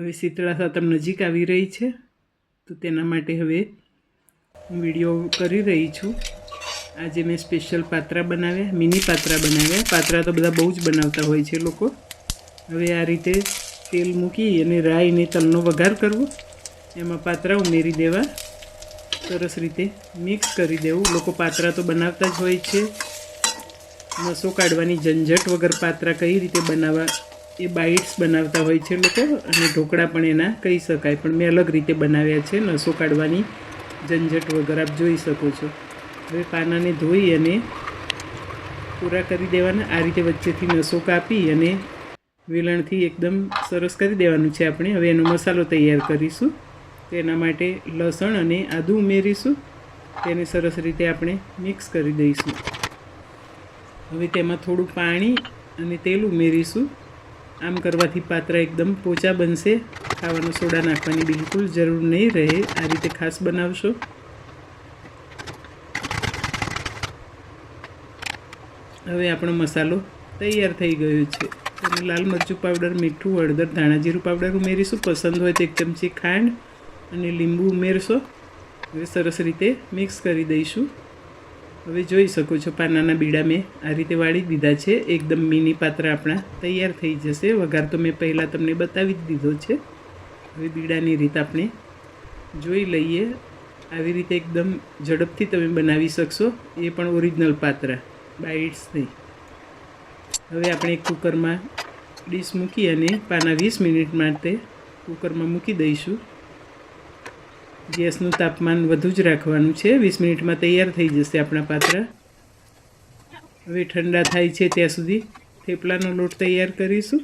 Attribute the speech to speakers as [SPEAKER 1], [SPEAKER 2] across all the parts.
[SPEAKER 1] હવે શીતળા સાતમ નજીક આવી રહી છે, તો તેના માટે હવે વીડિયો કરી રહી છું. આજે મેં સ્પેશિયલ પાત્રા બનાવ્યા મિની પાત્રા બનાવ્યા. પાત્રા તો બધા બહુ જ બનાવતા હોય છે લોકો. હવે આ રીતે તેલ મૂકી અને રાઈ અને તલનો વઘાર કરવો. એમાં પાત્રા ઉમેરી દેવા. સરસ રીતે મિક્સ કરી દેવું. લોકો પાત્રા તો બનાવતા જ હોય છે. નસો કાઢવાની ઝંઝટ વગર પાત્રા કઈ રીતે બનાવવા એ બાઇટ્સ બનાવતા હોય છે લોકો અને ઢોકળા પણ એના કહી શકાય. પણ મેં અલગ રીતે બનાવ્યા છે નસો કાઢવાની ઝંઝટ વગર આપ જોઈ શકો છો. હવે પાનાને ધોઈ અને પૂરા કરી દેવાના. આ રીતે વચ્ચેથી નસો કાપી અને વેલણથી એકદમ સરસ કરી દેવાનું છે આપણે. હવે એનો મસાલો તૈયાર કરીશું. તેના માટે લસણ અને આદું ઉમેરીશું. તેને સરસ રીતે આપણે મિક્સ કરી દઈશું. હવે તેમાં થોડું પાણી અને તેલ ઉમેરીશું. આમ કરવાથી પાત્રા એકદમ પોચા બનશે. ખાવાનો સોડા નાખવાની બિલકુલ જરૂર નહીં રહે. આ રીતે ખાસ બનાવશો. હવે આપણો મસાલો તૈયાર થઈ ગયો છે. તમે લાલ મરચું પાવડર, મીઠું, હળદર, ધાણા જીરું પાવડર ઉમેરીશું. પસંદ હોય તો એક ચમચી ખાંડ અને લીંબુ ઉમેરશો. હવે સરસ રીતે મિક્સ કરી દઈશું. હવે જોઈ શકો છો, પાનાના બીડા મેં આ રીતે વાળી દીધા છે. એકદમ મીની પાત્ર આપણા તૈયાર થઈ જશે. વઘાર તો મેં પહેલાં તમને બતાવી જ દીધો છે. હવે બીડાની રીત આપણે જોઈ લઈએ. આવી રીતે એકદમ ઝડપથી તમે બનાવી શકશો. એ પણ ઓરિજિનલ પાત્ર. બાઇટ્સ નહીં. હવે આપણે કુકરમાં ડીશ મૂકી અને પાના વીસ મિનિટ માટે કુકરમાં મૂકી દઈશું. ગેસનું તાપમાન વધુ જ રાખવાનું છે. વીસ મિનિટમાં તૈયાર થઈ જશે આપણા પાત્રા. હવે ઠંડા થાય છે ત્યાં સુધી થેપલાનો લોટ તૈયાર કરીશું.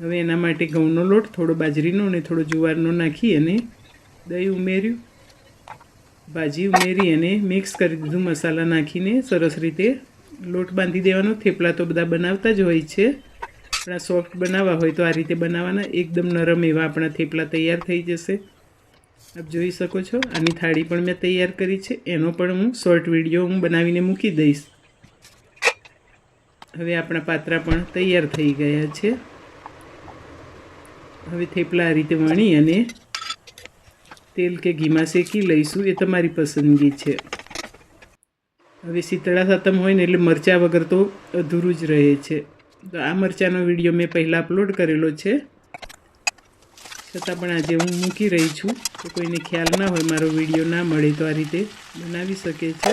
[SPEAKER 1] હવે એના માટે ઘઉંનો લોટ, થોડો બાજરીનો અને થોડો જુવારનો નાખી અને દહીં ઉમેર્યું. ભાજી ઉમેરી અને મિક્સ કરી દીધું મસાલા નાખીને સરસ રીતે લોટ બાંધી દેવાનો. થેપલા તો બધા બનાવતા જ હોય છે. આપણા સોફ્ટ બનાવવા હોય તો આ રીતે બનાવવાના એકદમ નરમ એવા આપણા થેપલા તૈયાર થઈ જશે. આપ જોઈ શકો છો, આની થાળી પણ મેં તૈયાર કરી છે. એનો પણ હું શોર્ટ વીડિયો હું બનાવીને મૂકી દઈશ. હવે આપણા પાત્રા પણ તૈયાર થઈ ગયા છે. હવે થેપલા આ રીતે વણી અને તેલ કે ઘીમાં શેકી લઈશું, એ તમારી પસંદગી છે. હવે શીતળા સાતમ હોય ને એટલે મરચાં વગર તો અધૂરું જ રહે છે. તો આ મરચાંનો વીડિયો મેં પહેલાં અપલોડ કરેલો છે. છતાં પણ આજે હું મૂકી રહી છું. તો કોઈને ખ્યાલ ના હોય, મારો વીડિયો ના મળે તો આ રીતે બનાવી શકે છે.